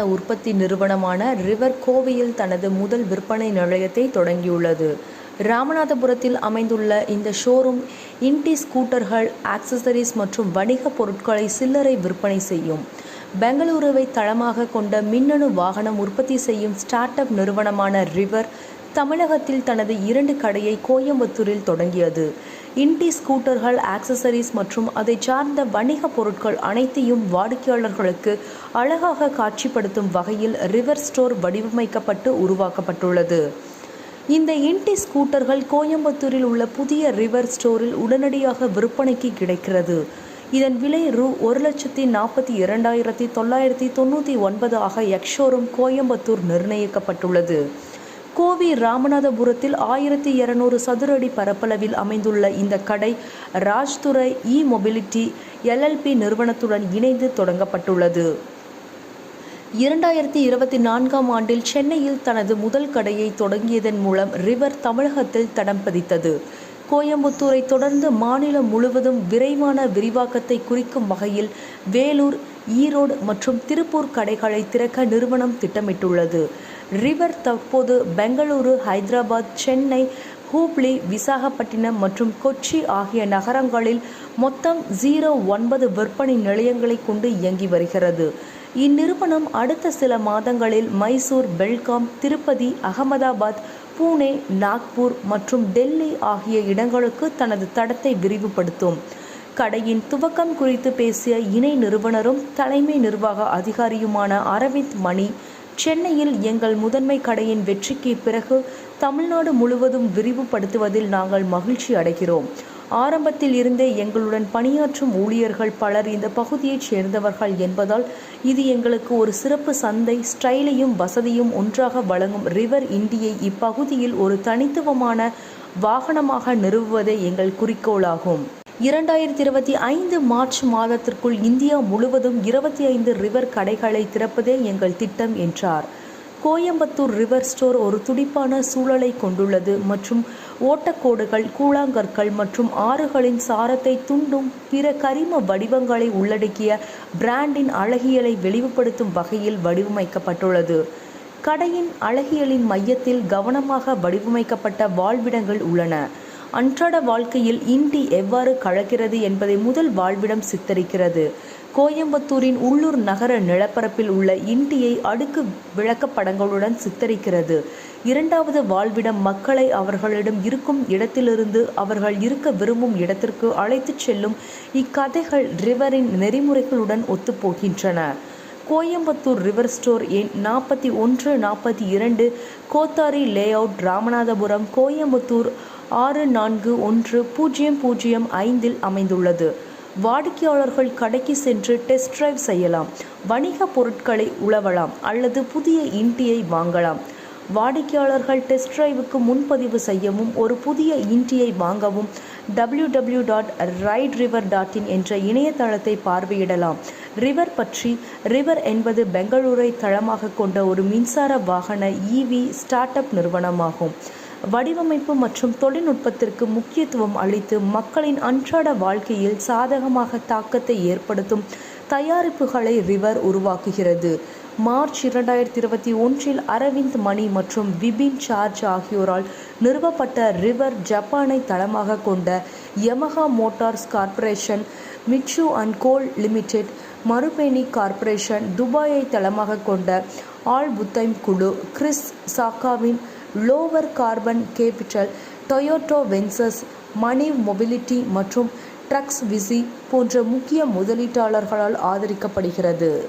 வாகன உற்பத்தி நிறுவனமான ரிவர் கோவையில் தனது முதல் விற்பனை நிலையத்தை தொடங்கியுள்ளது. ராமநாதபுரத்தில் அமைந்துள்ள இந்த ஷோரூம் இன்டி ஸ்கூட்டர்கள் ஆக்சசரிஸ் மற்றும் வணிக பொருட்களை சில்லறை விற்பனை செய்யும். பெங்களூருவை தளமாக கொண்ட மின்னணு வாகனம் உற்பத்தி செய்யும் ஸ்டார்ட் அப் நிறுவனமான ரிவர் தமிழகத்தில் தனது இரண்டு கடையை கோயம்புத்தூரில் தொடங்கியது. இன்டி ஸ்கூட்டர்கள் ஆக்சசரிஸ் மற்றும் அதை சார்ந்த வணிக பொருட்கள் அனைத்தையும் வாடிக்கையாளர்களுக்கு அழகாக காட்சிப்படுத்தும் வகையில் ரிவர் ஸ்டோர் வடிவமைக்கப்பட்டு உருவாக்கப்பட்டுள்ளது. இந்த இன்டி ஸ்கூட்டர்கள் கோயம்புத்தூரில் உள்ள புதிய ரிவர் ஸ்டோரில் உடனடியாக விற்பனைக்கு கிடைக்கிறது. இதன் விலை ரூ. ஒரு லட்சத்தி நாற்பத்தி இரண்டாயிரத்தி தொள்ளாயிரத்தி தொண்ணூற்றி ஒன்பது ஆக எக்ஷோரும் கோயம்புத்தூர் நிர்ணயிக்கப்பட்டுள்ளது. கோவி ராமநாதபுரத்தில் ஆயிரத்தி இருநூறு சதுர அடி பரப்பளவில் அமைந்துள்ள இந்த கடை ராஜ்துறை இ மொபிலிட்டி எல்எல்பி நிறுவனத்துடன் இணைந்து தொடங்கப்பட்டுள்ளது. இரண்டாயிரத்தி இருபத்தி நான்காம் ஆண்டில் சென்னையில் தனது முதல் கடையை தொடங்கியதன் மூலம் ரிவர் தமிழகத்தில் தடம் பதித்தது. கோயம்புத்தூரை தொடர்ந்து மாநிலம் முழுவதும் விரைவான விரிவாக்கத்தை குறிக்கும் வகையில் வேலூர் ஈரோடு மற்றும் திருப்பூர் கடைகளை திறக்க நிறுவனம் திட்டமிட்டுள்ளது. ரிவர் தற்போது பெங்களூரு ஹைதராபாத் சென்னை ஹூப்ளி விசாகப்பட்டினம் மற்றும் கொச்சி ஆகிய நகரங்களில் மொத்தம் ஜீரோ ஒன்பது விற்பனை நிலையங்களை கொண்டு இயங்கி வருகிறது. இந்நிறுவனம் அடுத்த சில மாதங்களில் மைசூர் பெல்காம் திருப்பதி அகமதாபாத் பூனே நாக்பூர் மற்றும் டெல்லி ஆகிய இடங்களுக்கு தனது தடத்தை விரிவுபடுத்தும். கடையின் துவக்கம் குறித்து பேசிய இணை நிறுவனரும் தலைமை நிர்வாக அதிகாரியுமான அரவிந்த் மணி சென்னையில் எங்கள் முதன்மை கடையின் வெற்றிக்கு பிறகு தமிழ்நாடு முழுவதும் விரிவுபடுத்துவதில் நாங்கள் மகிழ்ச்சி அடைகிறோம். ஆரம்பத்தில் இருந்தே எங்களுடன் பணியாற்றும் ஊழியர்கள் பலர் இந்த பகுதியைச் சேர்ந்தவர்கள் என்பதால் இது எங்களுக்கு ஒரு சிறப்பு சந்தை ஸ்டைலையும் வசதியும் ஒன்றாக வழங்கும் ரிவர் இண்டியை இப்பகுதியில் ஒரு தனித்துவமான வாகனமாக நிறுவுவதே எங்கள் குறிக்கோளாகும். இரண்டாயிரத்தி இருபத்தி ஐந்து மார்ச் மாதத்திற்குள் இந்தியா முழுவதும் இருபத்தி ஐந்து ரிவர் கடைகளை திறப்பதே எங்கள் திட்டம் என்றார். கோயம்புத்தூர் ரிவர் ஸ்டோர் ஒரு துடிப்பான சூழலை கொண்டுள்ளது மற்றும் ஓட்டக்கோடுகள் கூழாங்கற்கள் மற்றும் ஆறுகளின் சாரத்தை துண்டும் பிற கரிம வடிவங்களை உள்ளடக்கிய பிராண்டின் அழகியலை வெளிவுபடுத்தும் வகையில் வடிவமைக்கப்பட்டுள்ளது. கடையின் அழகியலின் மையத்தில் கவனமாக வடிவமைக்கப்பட்ட வாழ்விடங்கள் உள்ளன. அன்றாட வாழ்க்கையில் இண்டி எவ்வாறு கலக்கிறது என்பதை முதல் வாழ்விடம் சித்தரிக்கிறது. கோயம்புத்தூரின் உள்ளூர் நகர நிலப்பரப்பில் உள்ள இண்டியை அடுக்கு விளக்கப்படங்களுடன் சித்தரிக்கிறது. இரண்டாவது வாழ்விடம் மக்களை அவர்களிடம் இருக்கும் இடத்திலிருந்து அவர்கள் இருக்க விரும்பும் இடத்திற்கு அழைத்துச் செல்லும் இக்கதைகள் ரிவரின் நெறிமுறைகளுடன் ஒத்துப்போகின்றன. கோயம்புத்தூர் ரிவர் ஸ்டோர் எண் நாற்பத்தி ஒன்று நாற்பத்தி இரண்டு கோத்தாரி லே அவுட் ராமநாதபுரம் கோயம்புத்தூர் ஆறு நான்கு ஒன்று பூஜ்ஜியம் பூஜ்ஜியம் ஐந்தில் அமைந்துள்ளது. வாடிக்கையாளர்கள் கடைக்கு சென்று டெஸ்ட் டிரைவ் செய்யலாம். வணிக பொருட்களை உழவலாம் அல்லது புதிய இன்டியை வாங்கலாம். வாடிக்கையாளர்கள் டெஸ்ட் டிரைவுக்கு முன்பதிவு செய்யவும் ஒரு புதிய இன்டியை வாங்கவும் W W dot right river dot in என்ற இணையதளத்தை பார்வையிடலாம். ரிவர் பற்றி ரிவர் என்பது பெங்களூரை தளமாக கொண்ட ஒரு மின்சார வாகன இவி ஸ்டார்ட் அப் நிறுவனமாகும். வடிவமைப்பு மற்றும் தொழில்நுட்பத்திற்கு முக்கியத்துவம் அளித்து மக்களின் அன்றாட வாழ்க்கையில் சாதகமாக தாக்கத்தை ஏற்படுத்தும் தயாரிப்புகளை ரிவர் உருவாக்குகிறது. மார்ச் இரண்டாயிரத்தி இருபத்தி ஒன்றில் அரவிந்த் மணி மற்றும் விபின் சார்ஜ் ஆகியோரால் நிறுவப்பட்ட ரிவர் ஜப்பானை தளமாக கொண்ட Yamaha motors corporation Mitsui and co limited Marubeni corporation துபாயை தளமாக கொண்ட ஆல் புத்தைம் குழு Chris சாக்காவின் lower carbon capital Toyota ventures money mobility மற்றும் ட்ரக்ஸ் விசி போன்ற முக்கிய முதலீட்டாளர்களால் ஆதரிக்கப்படுகிறது.